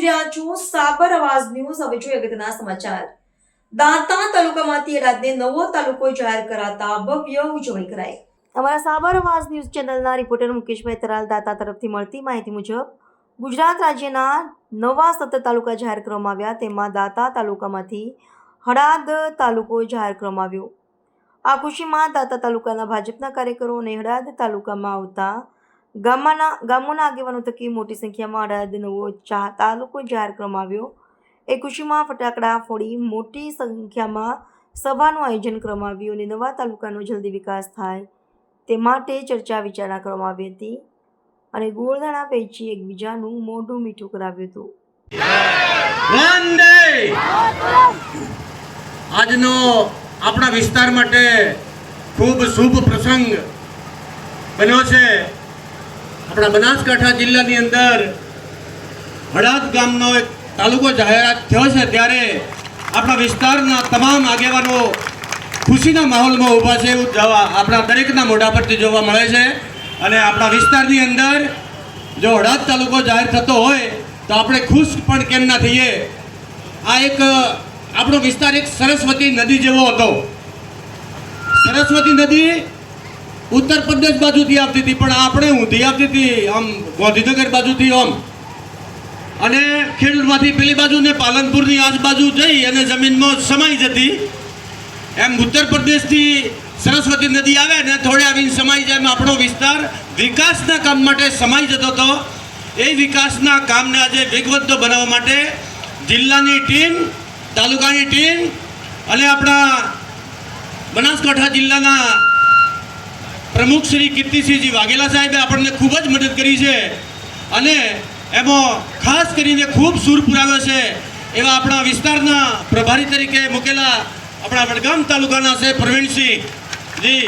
જોઈ તાલુકામાંથી નવો તાલુકો જાહેર કરાતા ભવ્ય ઉજવણી અમારા સાબર અવાજ ન્યૂઝ ચેનલના રિપોર્ટર મુકેશભાઈ તરાલ દાતા તરફથી મળતી માહિતી મુજબ, ગુજરાત રાજ્યના નવા સત્તર તાલુકા જાહેર કરવામાં આવ્યા. તેમાં દાતા તાલુકામાંથી હડાદ તાલુકો જાહેર કરવામાં આવ્યો. આ ખુશીમાં દાતા તાલુકાના ભાજપના કાર્યકરો અને હડાદ તાલુકામાં આવતા ગામના ગામોના આગેવાનો થકી મોટી સંખ્યામાં અડાદ નવો ચા તાલુકો જાહેર કરવામાં આવ્યો. એ ખુશીમાં ફટાકડા ફોડી મોટી સંખ્યામાં સભાનું આયોજન કરવામાં આવ્યું અને નવા તાલુકાનો જલ્દી વિકાસ થાય તે માટે ચર્ચા વિચારણા કરવામાં આવી હતી અને ગોળધાણા પૈકી એકબીજાનું મોઢું મીઠું કરાવ્યું હતું. આજનો આપણા વિસ્તાર માટે ખૂબ શુભ પ્રસંગ બન્યો છે. આપણા બનાસકાંઠા જિલ્લાની અંદર હડાદ ગામનો એક તાલુકો જાહેરાત થયો છે ત્યારે આપણા વિસ્તારના તમામ આગેવાનો ખુશીના માહોલમાં ઊભા છે એવું જવા આપણા દરેકના મોઢા પરથી જોવા મળે છે. અને આપણા વિસ્તારની અંદર જો હડાદ તાલુકો જાહેર થતો હોય તો આપણે ખુશ પણ કેમ ના થઈએ? આ એક, આપણો વિસ્તાર એક સરસ્વતી નદી જેવો હતો. સરસ્વતી નદી ઉત્તર પ્રદેશ બાજુથી આવતી હતી, પણ આપણે ઊંધી આવતી હતી, આમ ગાંધીનગર બાજુથી આમ. અને ખેડૂતમાંથી પેલી બાજુ ને પાલનપુરની આજુબાજુ જઈ અને જમીનમાં સમાઈ જતી. એમ ઉત્તર પ્રદેશથી સરસ્વતી નદી આવે ને થોડે આવીને સમાઈ જાય આપણો વિસ્તાર વિકાસના કામ માટે સમાઈ જતો હતો. એ વિકાસના કામને આજે વેગવંતો બનાવવા માટે જિલ્લાની ટીમ, તાલુકાની ટીમ અને આપણા બનાસકાંઠા જિલ્લાના પ્રમુખ શ્રી કીર્તિસિંહજી વાઘેલા સાહેબે આપણને ખૂબ જ મદદ કરી છે. અને એમાં ખાસ કરીને ખૂબ સૂર પુરાવ્યો છે એવા આપણા વિસ્તારના પ્રભારી તરીકે મૂકેલા આપણા વડગામ તાલુકાના છે પ્રવીણસિંહ જી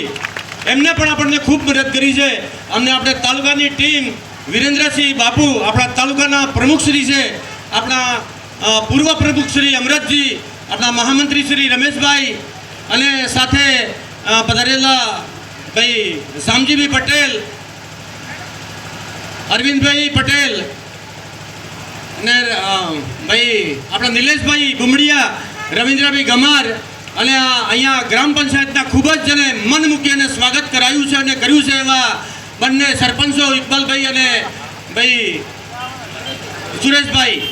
એમને પણ આપણને ખૂબ મદદ કરી છે. અમને આપણે તાલુકાની ટીમ વિરેન્દ્રસિંહ બાપુ, આપણા તાલુકાના પ્રમુખશ્રી છે, આપણા પૂર્વ પ્રમુખ શ્રી અમરતજી, આપણા મહામંત્રી શ્રી રમેશભાઈ અને સાથે પધારેલા ભાઈ શામજીભાઈ પટેલ, અરવિંદભાઈ પટેલ અને ભાઈ, આપણા નિલેશભાઈ બુમડિયા રવિન્દ્રભાઈ ગમાર અને અહીંયા ગ્રામ પંચાયતના ખૂબ જ જેને મન મૂકી અને સ્વાગત કરાયું છે અને કર્યું છે એવા બંને સરપંચો ઇકબાલભાઈ અને, ભાઈ, સુરેશભાઈ.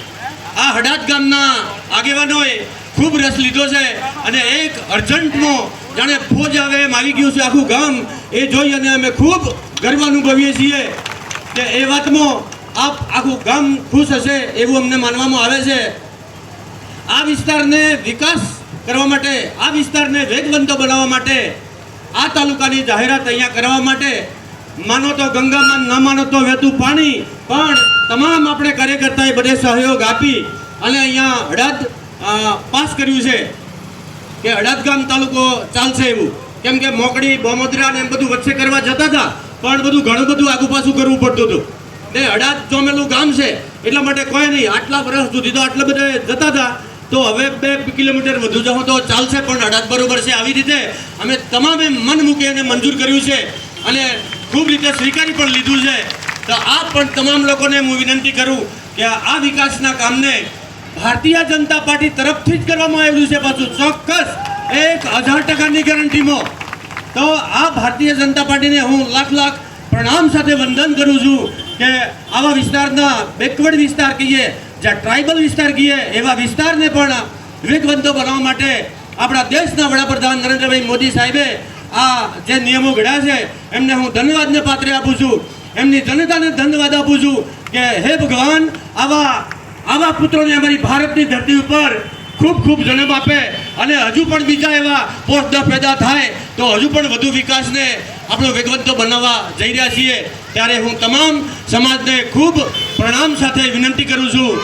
આ હડાદ ગામના આગેવાનોએ ખૂબ રસ લીધો છે અને એક અર્જન્ટમાં જાણે ફોજ આવે એમ આવી ગયું છે આખું ગામ. એ જોઈ અને અમે ખૂબ ગર્વ અનુભવીએ છીએ કે એ વાતમાં આપ આખું ગામ ખુશ હશે એવું અમને માનવામાં આવે છે. આ વિસ્તારને વિકાસ કરવા માટે, આ વિસ્તારને વેગવંતો બનાવવા માટે, આ તાલુકાની જાહેરાત અહીંયા કરવા માટે, માનો તો ગંગામાં, ન માનો તો વહેતું પાણી, પણ તમામ આપણે કાર્યકર્તાએ બધે સહયોગ આપી અને અહીંયા હળદ પાસ કર્યું છે. કે હળદ ગામ તાલુકો ચાલશે એવું. કેમ કે મોકડી બોમોદરા ને એમ બધું વચ્ચે કરવા જતા હતા, પણ બધું ઘણું બધું આગુ પાછું કરવું પડતું હતું. ને અડાદ ચોમેલું ગામ છે, એટલા માટે કોઈ નહીં, આટલા વર્ષ સુધી તો આટલા બધા જતા હતા. તો હવે બે કિલોમીટર વધુ જવું તો ચાલશે, પણ હળદ બરોબર છે આવી રીતે અમે તમામે મન મૂકી અને મંજૂર કર્યું છે. અને ખૂબ રીતે સ્વીકારી પણ લીધું છે. તો આ પણ તમામ લોકોને હું વિનંતી કરું કે આ વિકાસના કામને ભારતીય જનતા પાર્ટી તરફથી જ કરવામાં આવેલું છે પાછું ચોક્કસ એક હજાર ટકાની ગેરંટીમાં. તો આ ભારતીય જનતા પાર્ટીને હું લાખ લાખ પ્રણામ સાથે વંદન કરું છું કે આવા વિસ્તારના બેકવર્ડ વિસ્તાર કહીએ, જ્યાં ટ્રાઇબલ વિસ્તાર કહીએ, એવા વિસ્તારને પણ વેગવંતો બનાવવા માટે આપણા દેશના વડાપ્રધાન નરેન્દ્રભાઈ મોદી સાહેબે આ જે નિયમો ઘડ્યા છે, એમને હું ધન્યવાદને પાત્રે આપું છું. એમની જનતાને ધન્યવાદ આપું છું કે હે ભગવાન, આવા આવા પુત્રોને અમારી ભારતની ધરતી ઉપર ખૂબ ખૂબ જન્મ આપે અને હજુ પણ બીજા એવા પોસ્ટ પેદા થાય તો હજુ પણ વધુ વિકાસને આપણો વેગવંતો બનાવવા જઈ રહ્યા છીએ. ત્યારે હું તમામ સમાજને ખૂબ પ્રણામ સાથે વિનંતી કરું છું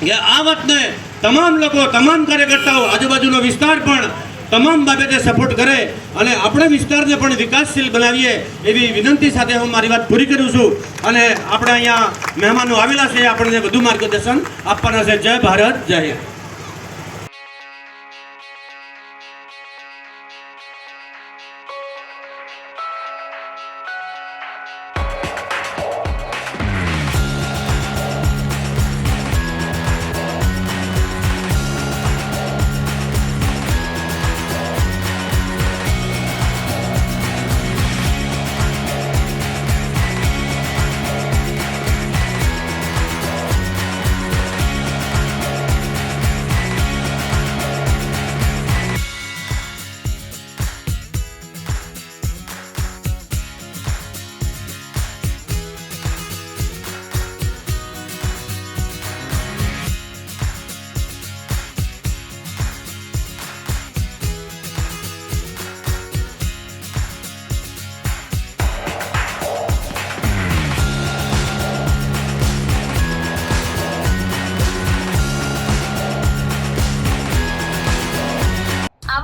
કે આ વાતને તમામ લોકો, તમામ કાર્યકર્તાઓ, આજુબાજુનો વિસ્તાર પણ તમામ બાબતે સપોર્ટ કરે અને આપણા વિસ્તારને પણ વિકાસશીલ બનાવીએ એવી વિનંતી સાથે હું મારી વાત પૂરી કરું છું. અને આપણે અહીંયા મહેમાનો આવેલા છે, આપણને વધુ માર્ગદર્શન આપવાના છે. જય ભારત, જય હિન્દ.